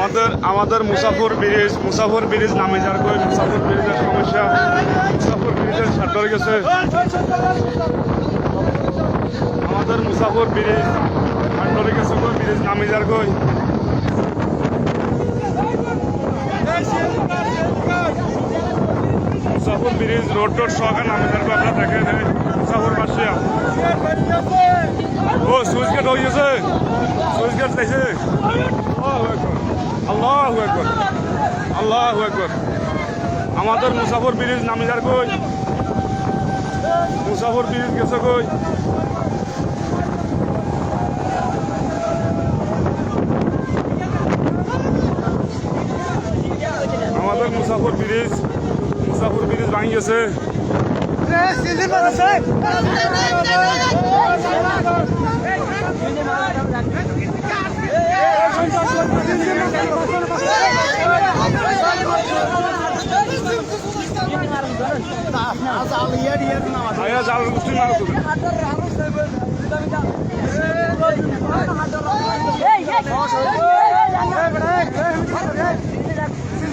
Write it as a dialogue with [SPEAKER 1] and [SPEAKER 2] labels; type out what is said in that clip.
[SPEAKER 1] আমাদের আমাদের মুসাফর bridge মুসাফর bridge নামে যার কই মুসাফর ব্রিজের সমস্যা, মুসাফর ব্রিজের ছাড় গেছে। আমাদের মুসাফর ব্রিজ ছাড় গেছে কই, ব্রিজ নামে যার কই। মুসাফর ব্রিজ রোড টোড সহকার নামে যার কই, আপনার দেখে মুসাফর বাসিয়া ও, সুইচ গেট হয়ে গেছে। সুইচ গেট দেখছে আল্লাহ একবার আল্লাহ একবার আমাদের মুসাফর ব্রিজ নামে যার কই? মুসাফর ব্রিজ গেছে কই? আমাদের মুসাফর ব্রিজ মুসাফর ব্রিজ ভাঙি গেছে। Ayaz alın yer yerine var. Ayaz alın bütün alın.